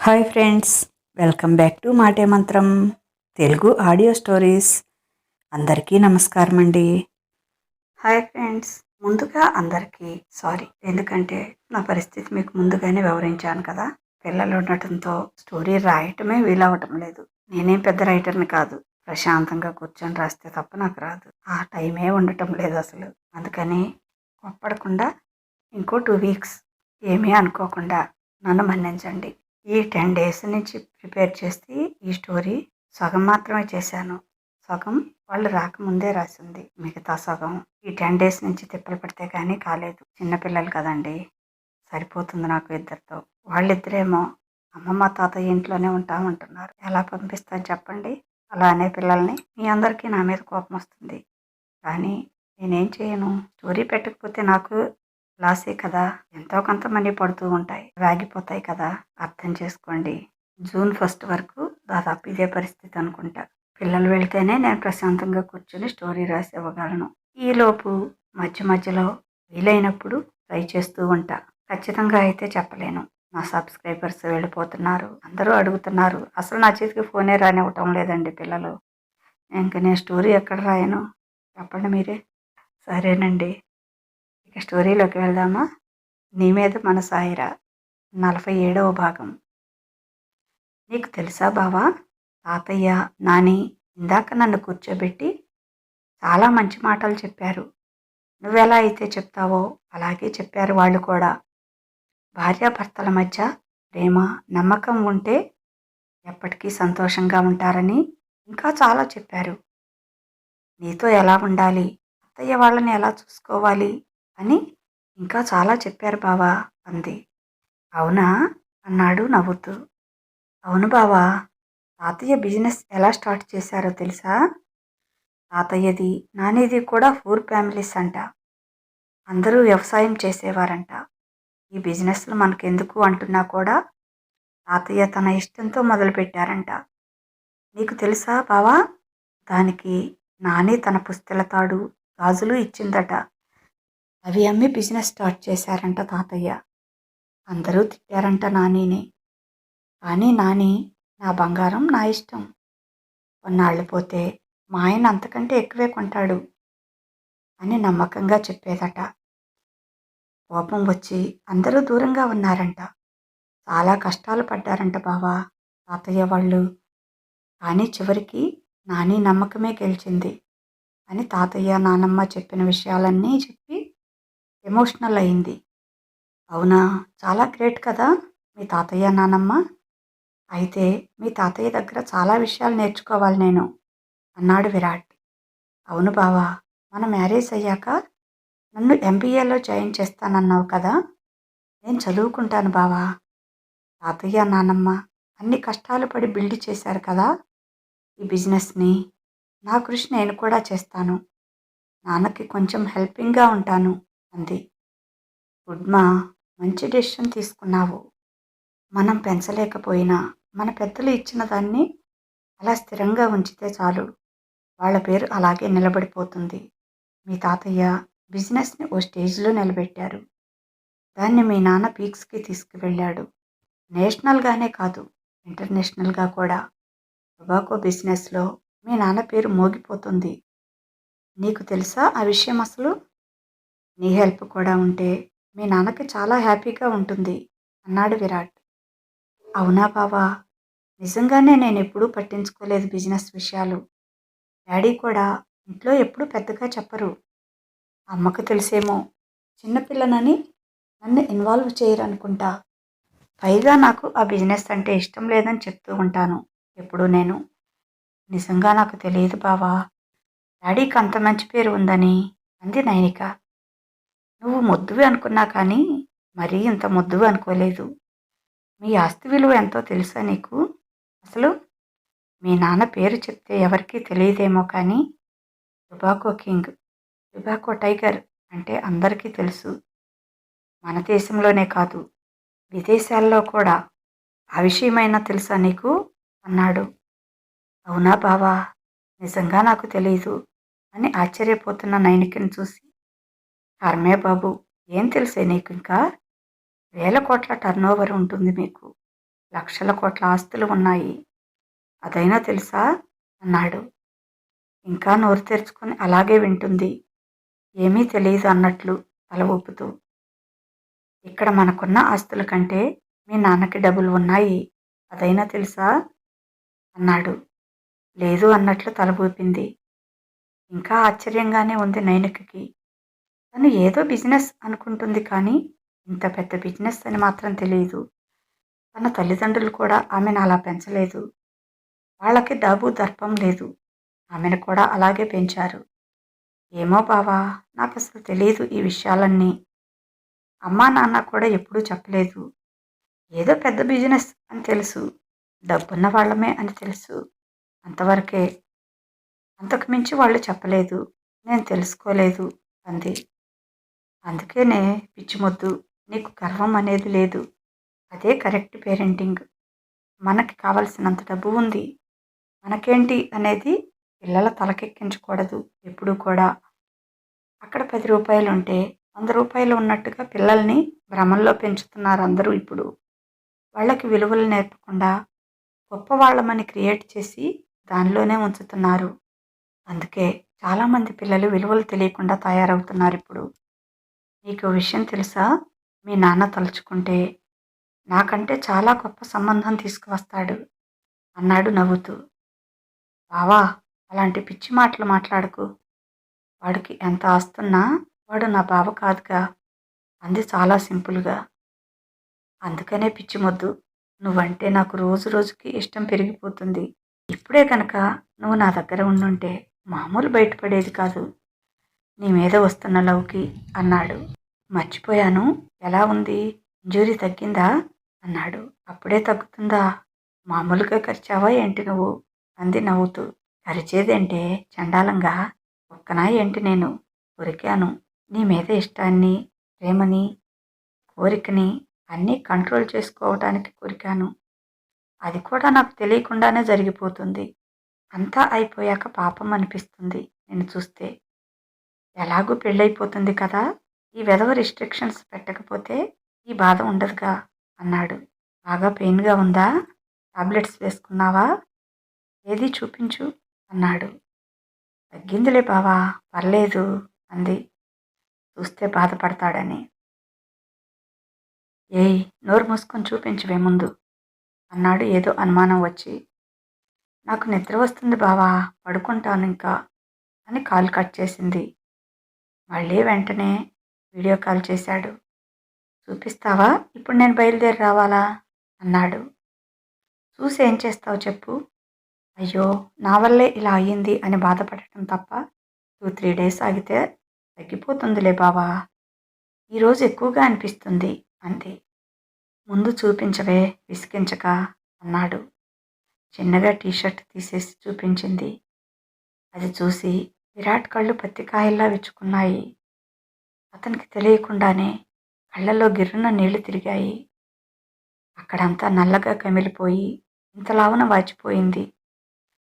Hi friends welcome back to Maate Mantram Telugu audio stories. అందరికీ నమస్కారం అండి. Hi friends ముందుగా అందరికీ సారీ ఎందుకంటే నా పరిస్థితి మీకు ముందుగానే వివరించాను కదా. పిల్లలు ఉండటంతో స్టోరీ రాయటమే వీలవటం లేదు. నేనేం పెద్ద రైటర్ని కాదు. ప్రశాంతంగా కూర్చొని రాస్తే తప్ప నాకు రాదు. ఆ టైమే ఉండటం లేదు అసలు. అందుకని ఒప్పడకుండా ఇంకో టూ వీక్స్ ఏమీ అనుకోకుండా నన్ను మన్నించండి. ఈ టెన్ డేస్ నుంచి ప్రిపేర్ చేసి ఈ స్టోరీ సగం మాత్రమే చేశాను. సగం వాళ్ళు రాకముందే రాసింది మిగతా సగం. ఈ టెన్ డేస్ నుంచి తిప్పలు పడితే కానీ కాలేదు. చిన్నపిల్లలు కదండి. సరిపోతుంది నాకు ఇద్దరితో. వాళ్ళిద్దరేమో అమ్మమ్మ తాతయ్య ఇంట్లోనే ఉంటామంటున్నారు. ఎలా పంపిస్తాను చెప్పండి? అలా అనే పిల్లల్ని మీ అందరికీ నా మీద కోపం వస్తుంది. కానీ నేనేం చేయను? స్టోరీ పెట్టకపోతే నాకు లాసే కదా. ఎంతో కొంత మనీ పడుతూ ఉంటాయి. వాగిపోతాయి కదా. అర్థం చేసుకోండి. జూన్ ఫస్ట్ వరకు దాదాపు ఇదే పరిస్థితి అనుకుంటా. పిల్లలు వెళ్తేనే నేను ప్రశాంతంగా కూర్చొని స్టోరీ రాసి ఇవ్వగలను. ఈలోపు మధ్య మధ్యలో వీలైనప్పుడు ట్రై చేస్తూ ఉంటా. ఖచ్చితంగా అయితే చెప్పలేను. నా సబ్స్క్రైబర్స్ వెళ్ళిపోతున్నారు. అందరూ అడుగుతున్నారు. అసలు నా చేతికి ఫోనే రానివ్వటం లేదండి పిల్లలు. ఇంక నేను స్టోరీ ఎక్కడ రాయను? చెప్పండి మీరే. సరేనండి. ఇక స్టోరీలోకి వెళ్దామా? నీ మీద మన సాయిరా నలభై ఏడవ భాగం. నీకు తెలుసా బావా? తాతయ్య నాని ఇందాక నన్ను కూర్చోబెట్టి చాలా మంచి మాటలు చెప్పారు. నువ్వెలా అయితే చెప్తావో అలాగే చెప్పారు వాళ్ళు కూడా. భార్యాభర్తల మధ్య ప్రేమ నమ్మకం ఉంటే ఎప్పటికీ సంతోషంగా ఉంటారని ఇంకా చాలా చెప్పారు. నీతో ఎలా ఉండాలి? అత్తయ్య వాళ్ళని ఎలా చూసుకోవాలి? అని ఇంకా చాలా చెప్పారు బావా అంది. అవునా? అన్నాడు నవ్వుతూ. అవును బావా. తాతయ్య బిజినెస్ ఎలా స్టార్ట్ చేశారో తెలుసా? తాతయ్యది నానేది కూడా ఫోర్ ఫ్యామిలీస్ అంట. అందరూ వ్యవసాయం చేసేవారంట. ఈ బిజినెస్లు మనకెందుకు అంటున్నా కూడా తాతయ్య తన ఇష్టంతో మొదలుపెట్టారంట. నీకు తెలుసా బావా? దానికి నాని తన పుస్తెల తాడు గాజులు ఇచ్చిందట. అవి అమ్మి బిజినెస్ స్టార్ట్ చేశారంట తాతయ్య. అందరూ తిట్టారంట నానిని. కానీ నాని నా బంగారం నా ఇష్టం. కొన్నాళ్ళు పోతే మా ఆయన అంతకంటే ఎక్కువే కొంటాడు అని నమ్మకంగా చెప్పేదట. కోపం వచ్చి అందరూ దూరంగా ఉన్నారంట. చాలా కష్టాలు పడ్డారంట బావా తాతయ్య వాళ్ళు. కానీ చివరికి నాని నమ్మకమే గెలిచింది అని తాతయ్య నానమ్మ చెప్పిన విషయాలన్నీ చెప్పి ఎమోషనల్ అయింది. అవునా? చాలా గ్రేట్ కదా మీ తాతయ్య నానమ్మ. అయితే మీ తాతయ్య దగ్గర చాలా విషయాలు నేర్చుకోవాలి నేను అన్నాడు విరాట్. అవును బావా మన మ్యారేజ్ అయ్యాక నన్ను ఎంబీఏలో జాయిన్ చేస్తానన్నావు కదా? నేను చదువుకుంటాను బావా. తాతయ్య నానమ్మ అన్ని కష్టాలు పడి బిల్డ్ చేశారు కదా ఈ బిజినెస్ని. నా కృషి నేను కూడా చేస్తాను. నాన్నకి కొంచెం హెల్పింగ్గా ఉంటాను. అంది గుడ్మా మంచి డెసిషన్ తీసుకున్నావు. మనం పెంచలేకపోయినా మన పెద్దలు ఇచ్చిన దాన్ని అలా స్థిరంగా ఉంచితే చాలు. వాళ్ళ పేరు అలాగే నిలబడిపోతుంది. మీ తాతయ్య బిజినెస్ని ఓ స్టేజ్లో నిలబెట్టారు. దాన్ని మీ నాన్న పీక్స్కి తీసుకువెళ్ళాడు. నేషనల్గానే కాదు ఇంటర్నేషనల్గా కూడా. టొబాకో బిజినెస్లో మీ నాన్న పేరు మోగిపోతుంది. నీకు తెలుసా ఆ విషయం అసలు? నీ హెల్ప్ కూడా ఉంటే మీ నాన్నకి చాలా హ్యాపీగా ఉంటుంది అన్నాడు విరాట్. అవునా బావా? నిజంగానే నేను ఎప్పుడూ పట్టించుకోలేదు బిజినెస్ విషయాలు. డాడీ కూడా ఇంట్లో ఎప్పుడూ పెద్దగా చెప్పరు. అమ్మకు తెలిసేమో చిన్నపిల్లనని నన్ను ఇన్వాల్వ్ చేయరనుకుంటా. పైగా నాకు ఆ బిజినెస్ అంటే ఇష్టం లేదని చెప్తూ ఉంటాను. ఎప్పుడు నేను? నిజంగా నాకు తెలియదు బావా. డాడీకి అంత మంచి పేరు ఉందని అంది నైనిక. నువ్వు మొద్దువి అనుకున్నా కానీ మరీ ఇంత మొద్దువి అనుకోలేదు. మీ ఆస్తి విలువ ఎంతో తెలుసా నీకు? అసలు మీ నాన్న పేరు చెప్తే ఎవరికీ తెలియదేమో కానీ టుబాకో కింగ్ టుబాకో టైగర్ అంటే అందరికీ తెలుసు. మన దేశంలోనే కాదు విదేశాల్లో కూడా. ఆ విషయమైనా తెలుసా నీకు? అన్నాడు. అవునా బావా నిజంగా నాకు తెలియదు అని ఆశ్చర్యపోతున్న నైనికను చూసి కర్మే బాబు ఏం తెలుసే నీకు ఇంకా? వేల కోట్ల టర్న్ ఓవర్ ఉంటుంది మీకు. లక్షల కోట్ల ఆస్తులు ఉన్నాయి. అదైనా తెలుసా? అన్నాడు. ఇంకా నోరు తెరుచుకొని అలాగే వింటుంది. ఏమీ తెలియదు అన్నట్లు తల ఊపుతూ. ఇక్కడ మనకున్న ఆస్తుల కంటే మీ నాన్నకి డబ్బులు ఉన్నాయి. అదైనా తెలుసా? అన్నాడు. లేదు అన్నట్లు తల ఊపింది. ఇంకా ఆశ్చర్యంగానే ఉంది నైనికకి. తను ఏదో బిజినెస్ అనుకుంటుంది కానీ ఇంత పెద్ద బిజినెస్ అని మాత్రం తెలియదు తన తల్లిదండ్రులు కూడా ఆమెను అలా పెంచలేదు. వాళ్ళకి డబ్బు దర్పం లేదు. ఆమెను కూడా అలాగే పెంచారు. ఏమో బావా నాకు అసలు తెలియదు ఈ విషయాలన్నీ. అమ్మా నాన్న కూడా ఎప్పుడూ చెప్పలేదు. ఏదో పెద్ద బిజినెస్ అని తెలుసు. డబ్బున్న వాళ్ళమే అని తెలుసు. అంతవరకే. అంతకుమించి వాళ్ళు చెప్పలేదు. నేను తెలుసుకోలేదు అంది. అందుకేనే పిచ్చిమొద్దు నీకు గర్వం అనేది లేదు. అదే కరెక్ట్ పేరెంటింగ్. మనకి కావలసినంత డబ్బు ఉంది. మనకేంటి అనేది పిల్లల తలకెక్కించకూడదు ఎప్పుడూ కూడా. అక్కడ పది రూపాయలు ఉంటే వంద రూపాయలు ఉన్నట్టుగా పిల్లల్ని భ్రమంలో పెంచుతున్నారు అందరూ ఇప్పుడు. వాళ్ళకి విలువలు నేర్పకుండా గొప్ప వాళ్ళమని క్రియేట్ చేసి దానిలోనే ఉంచుతున్నారు. అందుకే చాలామంది పిల్లలు విలువలు తెలియకుండా తయారవుతున్నారు ఇప్పుడు. నీకు విషయం తెలుసా? మీ నాన్న తలుచుకుంటే నాకంటే చాలా గొప్ప సంబంధం తీసుకువస్తాడు అన్నాడు నవ్వుతూ. బావా అలాంటి పిచ్చి మాటలు మాట్లాడకు. వాడికి ఎంత ఆస్తున్నా వాడు నా బావ కాదుగా. అంది చాలా సింపుల్గా. అందుకనే పిచ్చి మొద్దు. నువ్వంటే నాకు రోజు రోజుకి ఇష్టం పెరిగిపోతుంది. ఇప్పుడే కనుక నువ్వు నా దగ్గర ఉండుంటే మామూలు బయటపడేది కాదు. నీ మీద వస్తున్న లవ్కి అన్నాడు. మర్చిపోయాను. ఎలా ఉంది? ఇంజూరీ తగ్గిందా? అన్నాడు. అప్పుడే తగ్గుతుందా? మామూలుగా కరిచావా ఏంటి నువ్వు? అంది నవ్వుతూ. కరిచేదేంటే చండాలంగా? ఒక్కనా ఏంటి నేను? కొరికాను నీ మీద ఇష్టాన్ని ప్రేమని కోరికని అన్నీ కంట్రోల్ చేసుకోవటానికి కొరికాను. అది కూడా నాకు తెలియకుండానే జరిగిపోతుంది. అంతా అయిపోయాక పాపం అనిపిస్తుంది నేను చూస్తే. ఎలాగూ పెళ్ళైపోతుంది కదా? ఈ వెధవ రిస్ట్రిక్షన్స్ పెట్టకపోతే ఈ బాధ ఉండదుగా? అన్నాడు. బాగా పెయిన్గా ఉందా? టాబ్లెట్స్ వేసుకున్నావా? ఏది చూపించు? అన్నాడు. తగ్గిందిలే బావా పర్లేదు అంది. చూస్తే బాధపడతాడని. ఏయ్ నోరు మూసుకొని చూపించవే ముందు అన్నాడు. ఏదో అనుమానం వచ్చి. నాకు నిద్ర వస్తుంది బావా పడుకుంటాను ఇంకా అని కాల్ కట్ చేసింది. మళ్ళీ వెంటనే వీడియో కాల్ చేశాడు. చూపిస్తావా? ఇప్పుడు నేను బయలుదేరి రావాలా? అన్నాడు. చూసి ఏం చేస్తావు చెప్పు. అయ్యో నా వల్లే ఇలా అయ్యింది అని బాధపడటం తప్ప టూ త్రీ డేస్ ఆగితే తగ్గిపోతుందిలే బావా. ఈరోజు ఎక్కువగా అనిపిస్తుంది అంది. ముందు చూపించవే విసిగించక అన్నాడు. చిన్నగా టీషర్ట్ తీసేసి చూపించింది. అది చూసి విరాట్ కళ్ళు పత్తికాయల్లా విచ్చుకున్నాయి. అతనికి తెలియకుండానే కళ్ళల్లో గిర్రున నీళ్ళు తిరిగాయి. అక్కడంతా నల్లగా కమిలిపోయి ఇంతలావున వాచిపోయింది.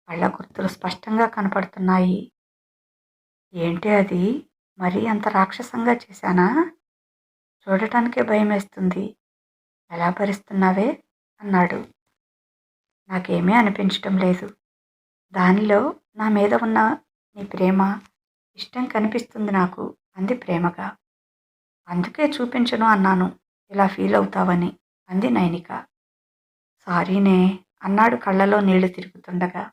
కళ్ళ గుర్తులు స్పష్టంగా కనపడుతున్నాయి. ఏంటి అది? మరీ అంత రాక్షసంగా చేశానా? చూడటానికే భయమేస్తుంది. ఎలా భరిస్తున్నావే? అన్నాడు. నాకేమీ అనిపించటం లేదు. దానిలో నా మీద ఉన్న నీ ప్రేమ ఇష్టం కనిపిస్తుంది నాకు అంది ప్రేమగా. అందుకే చూపించను అన్నాను. ఇలా ఫీల్ అవుతావని అంది నైనిక. సారీనే అన్నాడు కళ్ళలో నీళ్ళు తిరుగుతుండగా.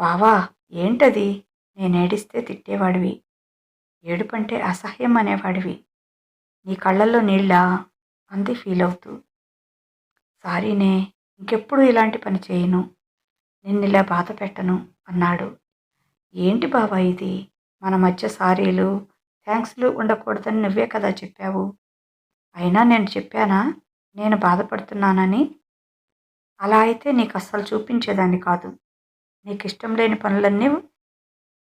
బావా ఏంటది? నేనేడిస్తే తిట్టేవాడివి. ఏడుపంటే అసహ్యం అనేవాడివి. నీ కళ్ళల్లో నీళ్ళా అంది ఫీల్ అవుతూ. సారీనే ఇంకెప్పుడు ఇలాంటి పని చేయను. నిన్నిలా బాధ పెట్టను అన్నాడు. ఏంటి బావా ఇది? మన మధ్య సారీలు థ్యాంక్స్లు ఉండకూడదని నువ్వే కదా చెప్పావు. అయినా నేను చెప్పానా? నేను బాధపడుతున్నానని? అలా అయితే నీకు అస్సలు చూపించేదాన్ని కాదు. నీకు ఇష్టం లేని పనులన్నీ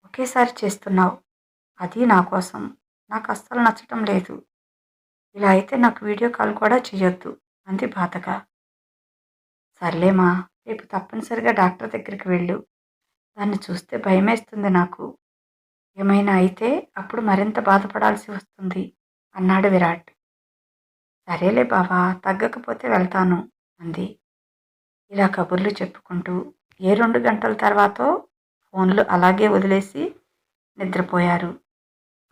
ఒకేసారి చేస్తున్నావు. అది నా కోసం. నాకు అస్సలు నచ్చటం లేదు. ఇలా అయితే నాకు వీడియో కాల్ కూడా చేయొద్దు. అంది బాధగా. సర్లేమా రేపు తప్పనిసరిగా డాక్టర్ దగ్గరికి వెళ్ళు. దాన్ని చూస్తే భయమేస్తుంది నాకు. ఏమైనా అయితే అప్పుడు మరింత బాధపడాల్సి వస్తుంది అన్నాడు విరాట్. సరేలే బావా తగ్గకపోతే వెళ్తాను అంది. ఇలా కబుర్లు చెప్పుకుంటూ ఏ రెండు గంటల తర్వాత ఫోన్లు అలాగే వదిలేసి నిద్రపోయారు.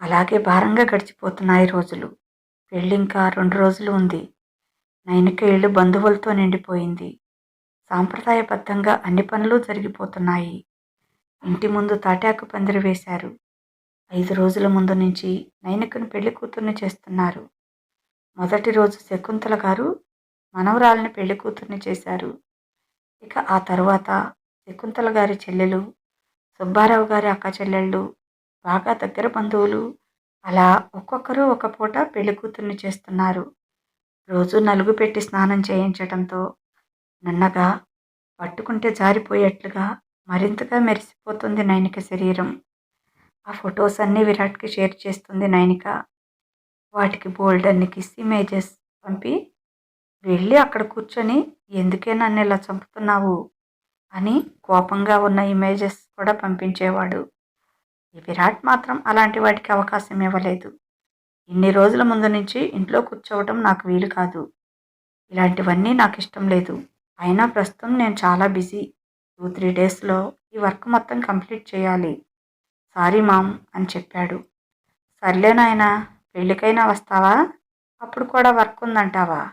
అలాగే భారంగా గడిచిపోతున్నాయి రోజులు. పెళ్ళింకా రెండు రోజులు ఉంది. నైనిక ఇళ్ళు బంధువులతో నిండిపోయింది. సాంప్రదాయబద్ధంగా అన్ని పనులు జరిగిపోతున్నాయి. ఇంటి ముందు తాటాకు పందిరి వేశారు. ఐదు రోజుల ముందు నుంచి నైనికను పెళ్ళి కూతుర్ని చేస్తున్నారు. మొదటి రోజు శకుంతల గారు మనవరాలని పెళ్ళి కూతుర్ని చేశారు. ఇక ఆ తర్వాత శకుంతల గారి చెల్లెలు సుబ్బారావు గారి అక్క చెల్లెళ్ళు బాగా దగ్గర బంధువులు అలా ఒక్కొక్కరు ఒక పూట పెళ్ళి కూతుర్ని చేస్తున్నారు. రోజు నలుగు పెట్టి స్నానం చేయించడంతో నన్నగా పట్టుకుంటే జారిపోయేట్లుగా మరింతగా మెరిసిపోతుంది నైనిక శరీరం. ఆ ఫొటోస్ అన్నీ విరాట్కి షేర్ చేస్తుంది నైనిక. వాటికి బోల్డ్ అన్ని కిస్ ఇమేజెస్ పంపి వెళ్ళి అక్కడ కూర్చొని ఎందుకే నన్ను ఇలా చంపుతున్నావు? అని కోపంగా ఉన్న ఇమేజెస్ కూడా పంపించేవాడు. ఈ విరాట్ మాత్రం అలాంటి వాటికి అవకాశం ఇవ్వలేదు. ఇన్ని రోజుల ముందు నుంచి ఇంట్లో కూర్చోవటం నాకు వీలు కాదు. ఇలాంటివన్నీ నాకు ఇష్టం లేదు. అయినా ప్రస్తుతం నేను చాలా బిజీ. టూ త్రీ డేస్లో ఈ వర్క్ మొత్తం కంప్లీట్ చేయాలి. సారీ మామ్ అని చెప్పాడు. సర్లే నాయనా పెళ్ళికైనా వస్తావా? అప్పుడు కూడా వర్క్ ఉందంటావా?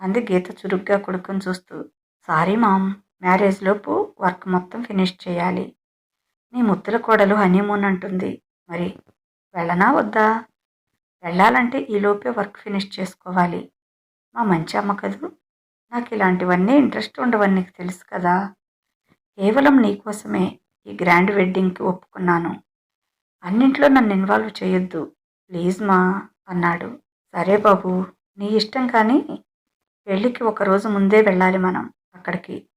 అంది గీత చురుగ్గా కొడుకుని చూస్తూ. సారీ మామ్ మ్యారేజ్ లోపు వర్క్ మొత్తం ఫినిష్ చేయాలి. నీ ముత్తుల కోడలు హనీమూన్ అంటుంది. మరి వెళ్ళనా వద్దా? వెళ్ళాలంటే ఈలోపే వర్క్ ఫినిష్ చేసుకోవాలి. మా మంచి అమ్మ కదూ? నాకు ఇలాంటివన్నీ ఇంట్రెస్ట్ ఉండవని నీకు తెలుసు కదా. కేవలం నీకోసమే ఈ గ్రాండ్ వెడ్డింగ్కి ఒప్పుకున్నాను. అన్నింట్లో నన్ను ఇన్వాల్వ్ చేయొద్దు. ప్లీజ్ మా అన్నాడు. సరే బాబు నీ ఇష్టం కానీ పెళ్ళికి ఒక రోజు ముందే వెళ్ళాలి మనం అక్కడికి.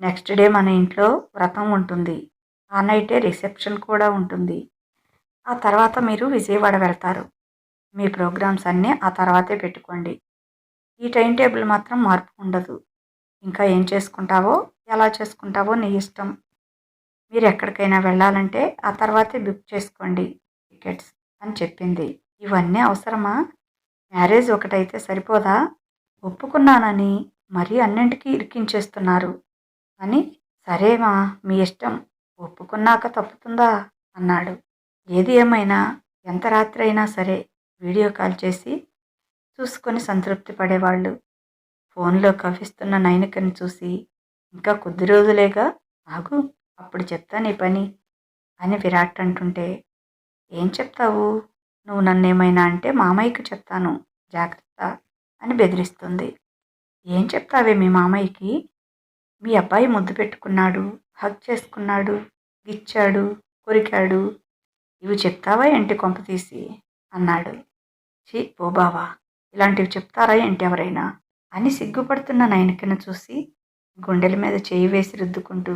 నెక్స్ట్ డే మన ఇంట్లో వ్రతం ఉంటుంది. ఆ నైటే రిసెప్షన్ కూడా ఉంటుంది. ఆ తర్వాత మీరు విజయవాడ వెళ్తారు. మీ ప్రోగ్రామ్స్ అన్నీ ఆ తర్వాతే పెట్టుకోండి. ఈ టైం టేబుల్ మాత్రం మార్పు ఉండదు. ఇంకా ఏం చేసుకుంటావో ఎలా చేసుకుంటావో నీ ఇష్టం. మీరు ఎక్కడికైనా వెళ్ళాలంటే ఆ తర్వాతే బుక్ చేసుకోండి టికెట్స్ అని చెప్పింది. ఇవన్నీ అవసరమా? మ్యారేజ్ ఒకటైతే సరిపోదా? ఒప్పుకున్నానని మరీ అన్నింటికీ ఇరికించేస్తున్నారు. అని సరేమా మీ ఇష్టం. ఒప్పుకున్నాక తప్పుతుందా? అన్నాడు. ఏది ఏమైనా ఎంత రాత్రి అయినా సరే వీడియో కాల్ చేసి చూసుకొని సంతృప్తి పడేవాళ్ళు. ఫోన్లో కవిస్తున్న నైనికని చూసి ఇంకా కొద్ది రోజులేగా ఆగు అప్పుడు చెప్తా నీ పని అని విరాట్ అంటుంటే ఏం చెప్తావు? నువ్వు నన్నేమైనా అంటే మామయ్యకి చెప్తాను జాగ్రత్త అని బెదిరిస్తుంది. ఏం చెప్తావే మీ మామయ్యకి? మీ అబ్బాయి ముద్దు పెట్టుకున్నాడు హక్ చేసుకున్నాడు గిచ్చాడు కొరికాడు ఇవి చెప్తావా ఏంటి కొంప తీసి? అన్నాడు. చీ ఓ బావా ఇలాంటివి చెప్తారా ఏంటి ఎవరైనా? అని సిగ్గుపడుతున్న నయనకను చూసి గుండెల మీద చేయి వేసి రుద్దుకుంటూ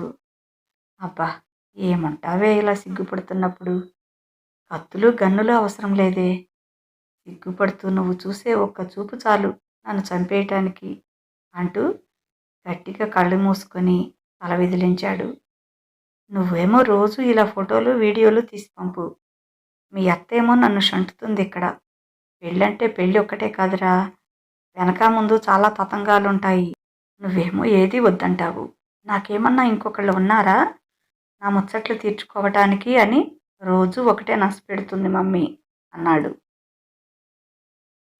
అబ్బా ఏమంటావే ఇలా సిగ్గుపడుతున్నప్పుడు? కత్తులు గన్నులు అవసరం లేదే. సిగ్గుపడుతూ నువ్వు చూసే ఒక్క చూపు చాలు నన్ను చంపేయటానికి అంటూ గట్టిగా కళ్ళు మూసుకొని తల విదిలించాడు. నువ్వేమో రోజు ఇలా ఫోటోలు వీడియోలు తీసి పంపు. మీ అత్తేమో నన్ను షంటుతుంది ఇక్కడ. పెళ్ళంటే పెళ్ళి ఒక్కటే కాదురా. వెనక ముందు చాలా తతంగాలుంటాయి. నువ్వేమో ఏది వద్దంటావు. నాకేమన్నా ఇంకొకళ్ళు ఉన్నారా? నా ముచ్చట్లు తీర్చుకోవటానికి అని రోజు ఒకటే నష్టపెడుతుంది మమ్మీ అన్నాడు.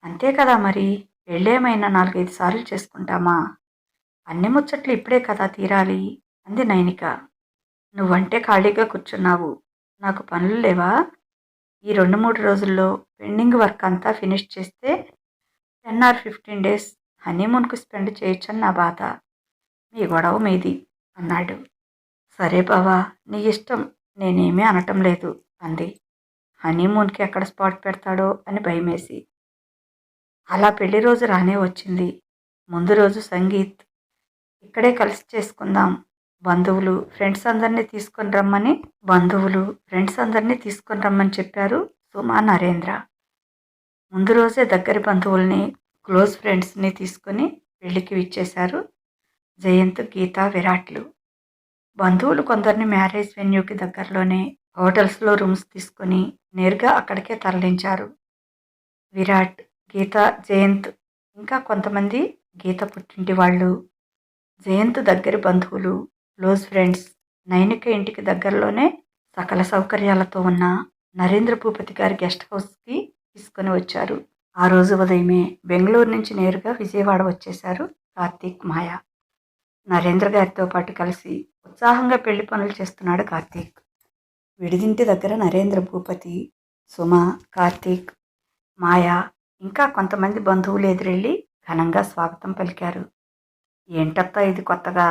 అంతే కదా మరి పెళ్ళేమైనా నాలుగైదు సార్లు చేసుకుంటామా? అన్ని ముచ్చట్లు ఇప్పుడే కదా తీరాలి అంది నైనిక. నువ్వంటే ఖాళీగా కూర్చున్నావు నాకు పనులు లేవా? ఈ రెండు మూడు రోజుల్లో పెండింగ్ వర్క్ అంతా ఫినిష్ చేస్తే టెన్ ఆర్ ఫిఫ్టీన్ డేస్ హనీమూన్కు స్పెండ్ చేయొచ్చని నా బాధ. మీ గొడవ మీది అన్నాడు. సరే బావా నీ ఇష్టం. నేనేమీ అనటం లేదు అంది. హనీమూన్కి ఎక్కడ స్పాట్ పెడతాడో అని భయమేసి. అలా పెళ్ళి రోజు రానే వచ్చింది. ముందు రోజు సంగీత్. ఇక్కడే కలిసి చేసుకుందాం. బంధువులు ఫ్రెండ్స్ అందరినీ తీసుకొని రమ్మని బంధువులు ఫ్రెండ్స్ అందరినీ తీసుకొని రమ్మని చెప్పారు సుమా నరేంద్ర. ముందు రోజే దగ్గర బంధువుల్ని క్లోజ్ ఫ్రెండ్స్ని తీసుకొని పెళ్ళికి విచ్చేశారు. జయంత్ గీత విరాట్లు. బంధువులు కొందరిని మ్యారేజ్ వెన్యూకి దగ్గరలోనే హోటల్స్లో రూమ్స్ తీసుకొని నేరుగా అక్కడికే తరలించారు. విరాట్ గీత జయంత్ ఇంకా కొంతమంది గీత పుట్టింటి వాళ్ళు. జయంత్ దగ్గరి బంధువులు క్లోజ్ ఫ్రెండ్స్ నైనిక ఇంటికి దగ్గరలోనే సకల సౌకర్యాలతో ఉన్న నరేంద్ర భూపతి గారి గెస్ట్ హౌస్కి తీసుకొని వచ్చారు. ఆ రోజు ఉదయమే బెంగళూరు నుంచి నేరుగా విజయవాడ వచ్చేశారు కార్తీక్ మాయ. నరేంద్ర గారితో పాటు కలిసి ఉత్సాహంగా పెళ్ళి పనులు చేస్తున్నాడు కార్తీక్. విడిదింటి దగ్గర నరేంద్ర భూపతి సుమ కార్తీక్ మాయ ఇంకా కొంతమంది బంధువులు ఎదురెళ్ళి ఘనంగా స్వాగతం పలికారు. ఏంటత్తా ఇది కొత్తగా?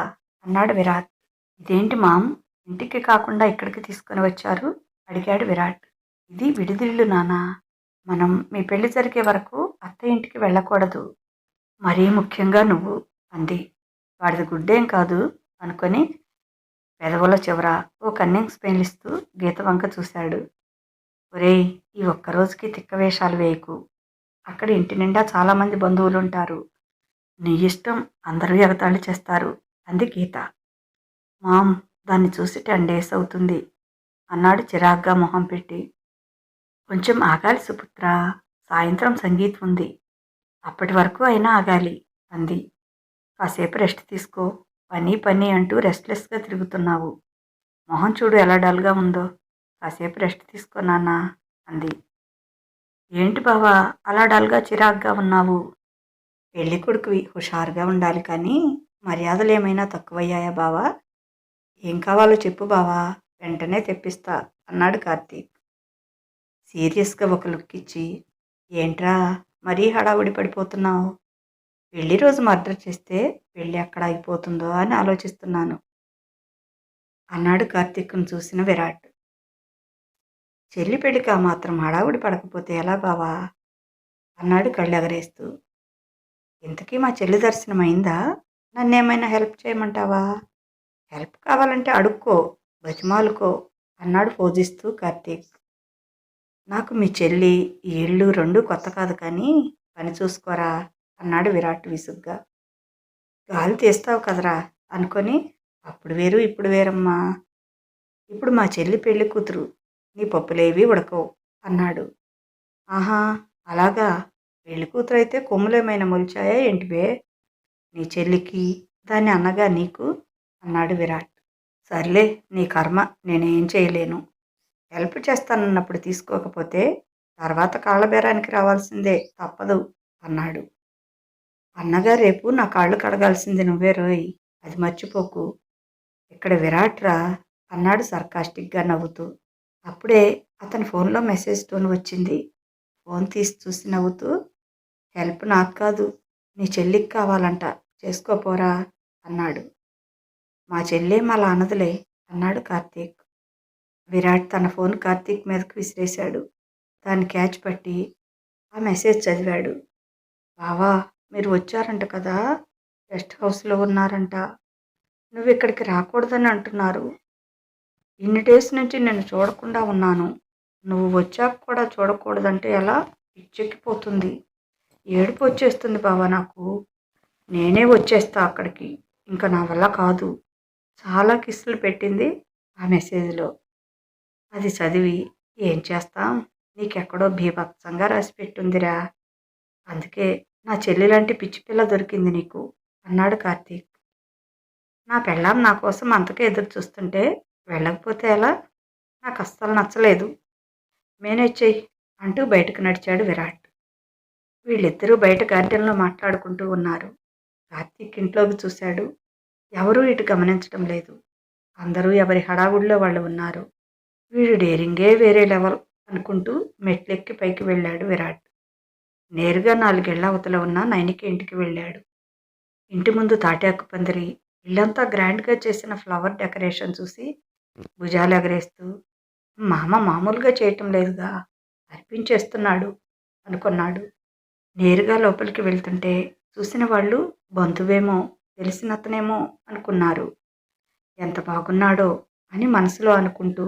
అన్నాడు విరాట్. ఇదేంటి మామ్? ఇంటికి కాకుండా ఇక్కడికి తీసుకొని వచ్చారు? అడిగాడు విరాట్. ఇది విడిదిల్లు నానా మనం మీ పెళ్ళి జరిగే వరకు అత్త ఇంటికి వెళ్ళకూడదు. మరీ ముఖ్యంగా నువ్వు అంది. వాడిది గుడ్డేం కాదు అనుకొని పెదవుల చివర ఓ కన్నింగ్ స్పెయిన్ ఇస్తూ గీత వంక చూశాడు. ఒరేయ్ ఈ ఒక్కరోజుకి తిక్క వేషాలు వేయకు. అక్కడ ఇంటి నిండా చాలామంది బంధువులు ఉంటారు నీ ఇష్టం అందరూ ఎగతాళి చేస్తారు అంది గీత. మామ్ దాన్ని చూసి టెన్ డేస్ అవుతుంది అన్నాడు చిరాగ్గా మొహం పెట్టి. కొంచెం ఆగాలి సుపుత్ర. సాయంత్రం సంగీత్ ఉంది. అప్పటి వరకు అయినా ఆగాలి అంది. కాసేపు రెస్ట్ తీసుకో. పని పని అంటూ రెస్ట్లెస్గా తిరుగుతున్నావు. మొహం చూడు ఎలా డల్గా ఉందో. కాసేపు రెస్ట్ తీసుకో నాన్న అంది. ఏంటి బావా అలా డల్గా చిరాగ్గా ఉన్నావు? పెళ్ళి కొడుకువి హుషారుగా ఉండాలి కానీ మర్యాదలు ఏమైనా తక్కువయ్యాయా బావా? ఏం కావాలో చెప్పు బావా వెంటనే తెప్పిస్తా అన్నాడు కార్తీక్. సీరియస్గా ఒక లుక్ ఇచ్చి ఏంట్రా మరీ హడావుడి పడిపోతున్నావు? పెళ్ళి రోజు మర్డర్ చేస్తే పెళ్ళి ఎక్కడ అయిపోతుందో అని ఆలోచిస్తున్నాను. అన్నాడు కార్తీక్ను చూసిన విరాట్. చెల్లి పెళ్ళికి ఆ మాత్రం హడావుడి పడకపోతే ఎలా బావా? అన్నాడు కళ్ళెగరేస్తూ. ఇంతకీ మా చెల్లి దర్శనం అయిందా? నన్నేమైనా హెల్ప్ చేయమంటావా? హెల్ప్ కావాలంటే అడుక్కో బతిమాలుకో అన్నాడు పూజిస్తూ కార్తీక్. నాకు మీ చెల్లి ఈ ఇళ్ళు రెండు కొత్త కాదు కానీ పని చూసుకోరా అన్నాడు విరాట్ విసుగ్గా. గాలి తీస్తావు కదరా అనుకొని అప్పుడు వేరు ఇప్పుడు వేరమ్మా. ఇప్పుడు మా చెల్లి పెళ్ళి కూతురు నీ పప్పులేవి ఉడకవు అన్నాడు. ఆహా అలాగా? పెళ్ళి కూతురు అయితే కొమ్ములేమైనా మొలిచాయా ఏంటివే? నీ చెల్లికి దాన్ని అన్నగా నీకు అన్నాడు విరాట్. సర్లే నీ కర్మ నేనేం చేయలేను. హెల్ప్ చేస్తానన్నప్పుడు తీసుకోకపోతే తర్వాత కాళ్ళబేరానికి రావాల్సిందే తప్పదు అన్నాడు. అన్నగా రేపు నా కాళ్ళు కడగాల్సింది నువ్వే రోయ్ అది మర్చిపోకు. ఇక్కడ విరాట్ రా అన్నాడు సర్కాస్టిక్గా నవ్వుతూ. అప్పుడే అతని ఫోన్లో మెసేజ్ టోన్ వచ్చింది. ఫోన్ తీసి చూసి నవ్వుతూ హెల్ప్ నాకు కాదు నీ చెల్లికి కావాలంట చేసుకోపోరా అన్నాడు. మా చెల్లేం అలా అనదులే అన్నాడు కార్తీక్. విరాట్ తన ఫోన్ కార్తీక్ మీదకు విసిరేశాడు. దాన్ని క్యాచ్ పట్టి ఆ మెసేజ్ చదివాడు. బావా మీరు వచ్చారంట కదా? గెస్ట్ హౌస్లో ఉన్నారంట. నువ్వు ఇక్కడికి రాకూడదని అంటున్నారు. ఇన్ని డేస్ నుంచి నేను చూడకుండా ఉన్నాను. నువ్వు వచ్చాక కూడా చూడకూడదంటే ఎలా? పిచ్చెక్కిపోతుంది. ఏడుపు వచ్చేస్తుంది బావా నాకు. నేనే వచ్చేస్తా అక్కడికి. ఇంకా నా వల్ల కాదు. చాలా కిస్సులు పెట్టింది ఆ మెసేజ్లో. అది చదివి ఏం చేస్తాం? నీకెక్కడో భీభత్సంగా రాసి పెట్టుందిరా అందుకే నా చెల్లి లాంటి పిచ్చి పిల్ల దొరికింది నీకు అన్నాడు కార్తీక్. నా పెళ్ళాం నా కోసం అంతకే ఎదురు చూస్తుంటే వెళ్ళకపోతే ఎలా? నాకు అస్సలు నచ్చలేదు. మేనేజ్ చెయ్యి అంటూ బయటకు నడిచాడు విరాట్. వీళ్ళిద్దరూ బయట గార్డెన్లో మాట్లాడుకుంటూ ఉన్నారు. కార్తీక్ ఇంట్లోకి చూశాడు. ఎవరూ ఇటు గమనించడం లేదు. అందరూ ఎవరి హడావుడిలో వాళ్ళు ఉన్నారు. వీడు డేరింగే వేరే లెవెల్ అనుకుంటూ మెట్లెక్కి పైకి వెళ్ళాడు విరాట్. నేరుగా నాలుగేళ్ళ అవతల ఉన్న నైనికి ఇంటికి వెళ్ళాడు. ఇంటి ముందు తాటాకు పందిరి ఇల్లంతా గ్రాండ్గా చేసిన ఫ్లవర్ డెకరేషన్ చూసి భుజాలు ఎగరేస్తూ మామ మామూలుగా చేయటం లేదుగా అర్పించేస్తున్నాడు అనుకున్నాడు. నేరుగా లోపలికి వెళ్తుంటే చూసిన వాళ్ళు బంధువేమో తెలిసినతనేమో అనుకున్నారు. ఎంత బాగున్నాడో అని మనసులో అనుకుంటూ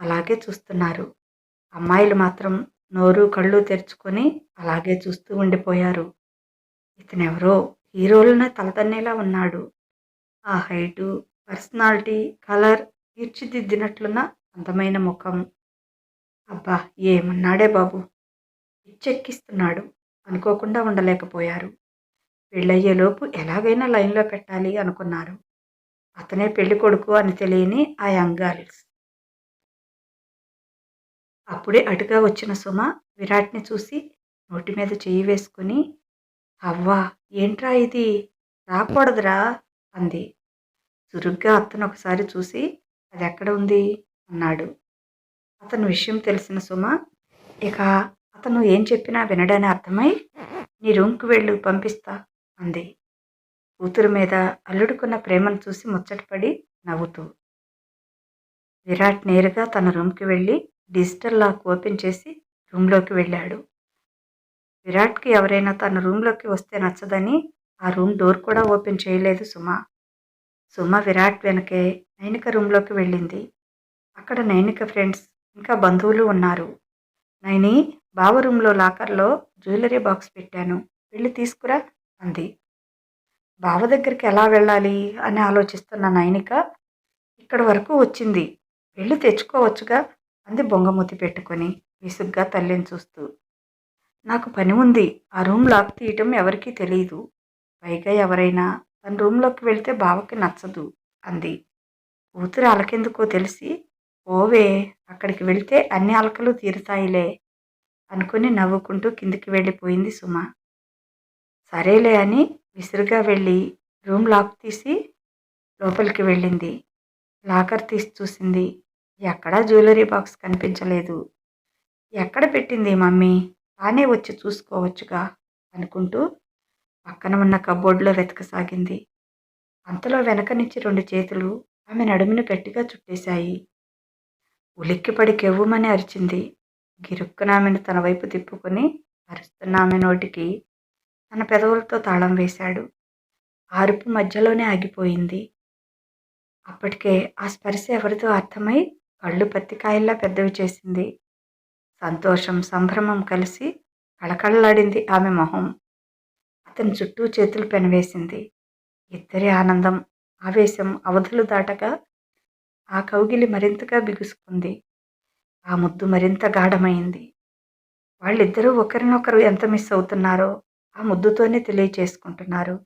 అలాగే చూస్తున్నారు. అమ్మాయిలు మాత్రం నోరు కళ్ళు తెరుచుకొని అలాగే చూస్తూ ఉండిపోయారు. ఇతనెవరో హీరోలనే తలతన్నేలా ఉన్నాడు. ఆ హైటు పర్సనాలిటీ కలర్ తీర్చిదిద్దినట్లున్న అందమైన ముఖం. అబ్బా ఏమన్నాడే బాబు? ఇచ్చెక్కిస్తున్నాడు. అనుకోకుండా ఉండలేకపోయారు. పెళ్ళయ్యేలోపు ఎలాగైనా లైన్లో పెట్టాలి అనుకున్నారు. అతనే పెళ్ళి కొడుకు అని తెలియని ఆ యంగ్ గర్ల్స్. అప్పుడే అటుగా వచ్చిన సుమ విరాట్ని చూసి నోటి మీద చెయ్యి వేసుకుని అవ్వా ఏంట్రా ఇది? రాకూడదురా అంది. చురుగ్గా అతను ఒకసారి చూసి అది ఎక్కడ ఉంది? అన్నాడు. అతను విషయం తెలిసిన సుమ ఇక అతను ఏం చెప్పినా వినడని అర్థమై నీ రూమ్కి వెళ్ళు పంపిస్తా అంది. కూతురు మీద అల్లుడుకున్న ప్రేమను చూసి ముచ్చటపడి నవ్వుతూ విరాట్ నేరుగా తన రూమ్కి వెళ్ళి డిజిటల్ లాక్ ఓపెన్ చేసి రూమ్లోకి వెళ్ళాడు. విరాట్కి ఎవరైనా తన రూమ్లోకి వస్తే నచ్చదని ఆ రూమ్ డోర్ కూడా ఓపెన్ చేయలేదు సుమ. సుమ విరాట్ వెనకే నైనిక రూమ్లోకి వెళ్ళింది. అక్కడ నైనిక ఫ్రెండ్స్ ఇంకా బంధువులు ఉన్నారు. నైని బావ రూమ్లో లాకర్లో జ్యువెలరీ బాక్స్ పెట్టాను వెళ్ళి తీసుకురా అంది. బావ దగ్గరికి ఎలా వెళ్ళాలి అని ఆలోచిస్తున్న నైనిక ఇక్కడ వరకు వచ్చింది వెళ్ళి తెచ్చుకోవచ్చుగా అంది బొంగమూతి పెట్టుకొని విసుగ్గా తల్లిని చూస్తూ నాకు పని ఉంది. ఆ రూమ్ లాక్ తీయటం ఎవరికీ తెలియదు పైగా ఎవరైనా తన రూమ్లోకి వెళ్తే బావకి నచ్చదు అంది. కూతురు అలకెందుకో తెలిసి ఓవే అక్కడికి వెళ్తే అన్ని అలకలు తీరుతాయిలే అనుకుని నవ్వుకుంటూ కిందికి వెళ్ళిపోయింది సుమ. సరేలే అని విసురుగా వెళ్ళి రూమ్ లాక్ తీసి లోపలికి వెళ్ళింది. లాకర్ తీసి చూసింది. ఎక్కడా జ్యువెలరీ బాక్స్ కనిపించలేదు. ఎక్కడ పెట్టింది మమ్మీ? తానే వచ్చి చూసుకోవచ్చుగా అనుకుంటూ పక్కన ఉన్న కబోర్డులో వెతకసాగింది. అంతలో వెనక నుంచి రెండు చేతులు ఆమె నడుమును గట్టిగా చుట్టేశాయి. ఉలిక్కిపడి కెవ్వుమని అరిచింది. గిరుక్కున ఆమెను తన వైపు తిప్పుకొని అరుస్తున్న ఆమె నోటికి తన పెదవులతో తాళం వేశాడు. ఆరుపు మధ్యలోనే ఆగిపోయింది. అప్పటికే ఆ స్పర్శ ఎవరితో అర్థమై కళ్ళు పత్తికాయల్లా పెద్దవి చేసింది. సంతోషం సంభ్రమం కలిసి కళకళలాడింది ఆమె మొహం. అతని చుట్టూ చేతులు పెనవేసింది. ఇద్దరి ఆనందం ఆవేశం అవధులు దాటగా ఆ కౌగిలి మరింతగా బిగుసుకుంది. ఆ ముద్దు మరింత గాఢమైంది. వాళ్ళిద్దరూ ఒకరినొకరు ఎంత మిస్ అవుతున్నారో ఆ ముద్దుతోనే తెలియచేసుకుంటున్నారు.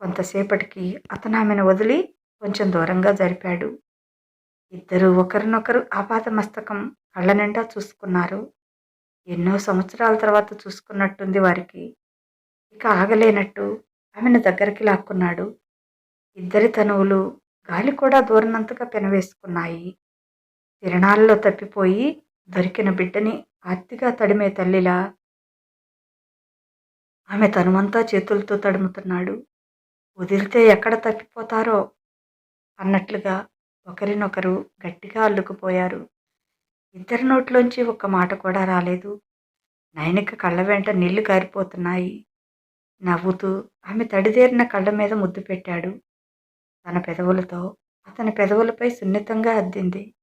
కొంతసేపటికి అతను ఆమెను వదిలి కొంచెం దూరంగా జరిపాడు. ఇద్దరు ఒకరినొకరు ఆపాత మస్తకం కళ్ళ నిండా చూసుకున్నారు. ఎన్నో సంవత్సరాల తర్వాత చూసుకున్నట్టుంది వారికి. ఇక ఆగలేనట్టు ఆమెను దగ్గరికి లాక్కున్నాడు. ఇద్దరి తనువులు గాలి కూడా దూరనంతగా పెనవేసుకున్నాయి. తిరణాల్లో తప్పిపోయి దొరికిన బిడ్డని ఆర్తిగా తడిమే తల్లిలా ఆమె తనుమంతా చేతులతో తడుముతున్నాడు. వదిలితే ఎక్కడ తప్పిపోతారో అన్నట్లుగా ఒకరినొకరు గట్టిగా అల్లుకుపోయారు. ఇద్దరి నోట్లోంచి ఒక్క మాట కూడా రాలేదు. నయనిక కళ్ళ వెంట నీళ్ళు కారిపోతున్నాయి నవ్వుతూ ఆమె తడిదేరిన కళ్ళ మీద ముద్దు పెట్టాడు. తన పెదవులతో అతని పెదవులపై సున్నితంగా అద్దింది.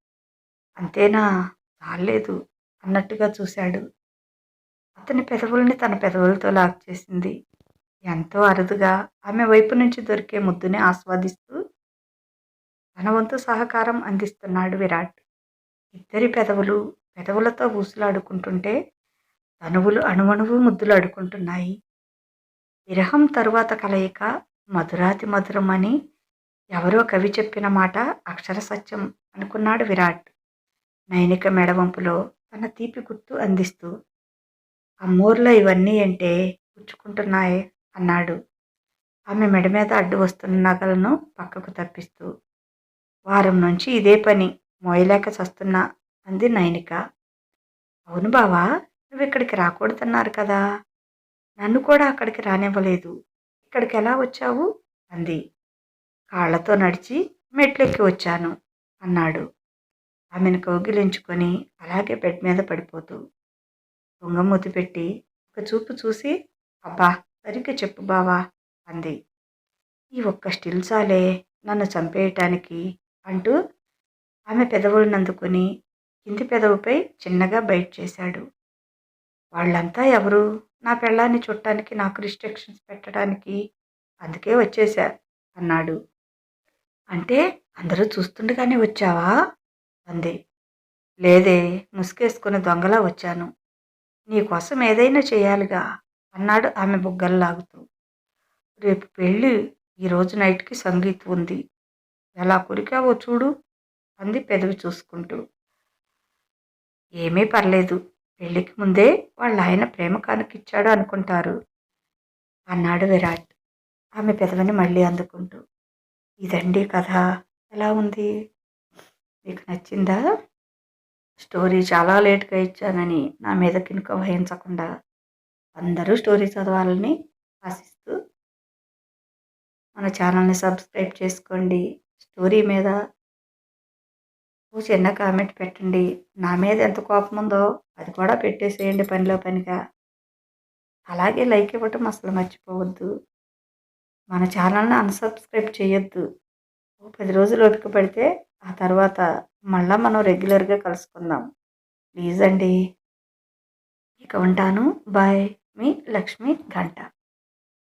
అంతేనా? రాలేదు అన్నట్టుగా చూశాడు. అతని పెదవుల్ని తన పెదవులతో లాక్ చేసింది. ఎంతో అరుదుగా ఆమె వైపు నుంచి దొరికే ముద్దుని ఆస్వాదిస్తూ తన వంతు సహకారం అందిస్తున్నాడు విరాట్. ఇద్దరి పెదవులు పెదవులతో ఊసులాడుకుంటుంటే తనువులు అణువణువు ముద్దులు అడుకుంటున్నాయి. విరహం తరువాత కలయిక మధురాతి మధురం అని ఎవరో కవి చెప్పిన మాట అక్షర సత్యం అనుకున్నాడు విరాట్. నైనిక మెడవంపులో తన తీపి గుర్తు అందిస్తూ అమ్మూర్లో ఇవన్నీ అంటే పుచ్చుకుంటున్నాయే అన్నాడు. ఆమె మెడ మీద అడ్డు వస్తున్న నగలను పక్కకు తప్పిస్తూ వారం నుంచి ఇదే పని. మోయలేక చస్తున్నా అంది నైనిక. అవును బావా నువ్వు ఇక్కడికి రాకూడదన్నారు కదా. నన్ను కూడా అక్కడికి రానివ్వలేదు. ఇక్కడికి ఎలా వచ్చావు? అంది. కాళ్ళతో నడిచి మెట్లెక్కి వచ్చాను అన్నాడు. ఆమెను కౌగిలించుకొని అలాగే బెడ్ మీద పడిపోతూ. దొంగమూతి పెట్టి ఒక చూపు చూసి అబ్బా సరిగ్గా చెప్పు బావా అంది. ఈ ఒక్క స్టిల్ చాలే. నన్ను చంపేయటానికి అంటూ ఆమె పెదవులను అందుకుని కింది పెదవుపై చిన్నగా బయట చేశాడు. వాళ్ళంతా ఎవరు? నా పెళ్ళాన్ని చుట్టానికి నాకు రిస్ట్రిక్షన్స్ పెట్టడానికి అందుకే వచ్చేశా అన్నాడు. అంటే అందరూ చూస్తుండగానే వచ్చావా? అంది. లేదే ముసుకేసుకుని దొంగలా వచ్చాను. నీకోసం ఏదైనా చేయాలిగా అన్నాడు ఆమె బుగ్గలు లాగుతూ రేపు పెళ్ళి ఈరోజు నైట్కి సంగీత్ ఉంది. ఎలా కురికావో చూడు. అంది పెదవి చూసుకుంటూ. ఏమీ పర్లేదు. పెళ్ళికి ముందే వాళ్ళ ఆయన ప్రేమ కానుకిచ్చాడు అనుకుంటారు. అన్నాడు విరాట్. ఆమె పెదవిని మళ్ళీ అందుకుంటూ. ఇదండి కథ. ఎలా ఉంది? మీకు నచ్చిందా? స్టోరీ చాలా లేట్గా ఇచ్చానని నా మీద కినుక వహించకుండా అందరూ స్టోరీ చదవాలని ఆశిస్తూ. మన ఛానల్ని సబ్స్క్రైబ్ చేసుకోండి. స్టోరీ మీద ఓ చిన్న కామెంట్ పెట్టండి. నా మీద ఎంత కోపం ఉందో అది కూడా పెట్టేసేయండి పనిలో పనిగా. అలాగే లైక్ ఇవ్వటం అసలు మర్చిపోవద్దు. మన ఛానల్ని అన్సబ్స్క్రైబ్ చేయొద్దు. ఓ పది రోజులు ఓపిక పడితే ఆ తర్వాత మళ్ళా మనం రెగ్యులర్గా కలుసుకుందాం. ప్లీజ్ అండి. ఇక ఉంటాను. బాయ్. మీ లక్ష్మి గంట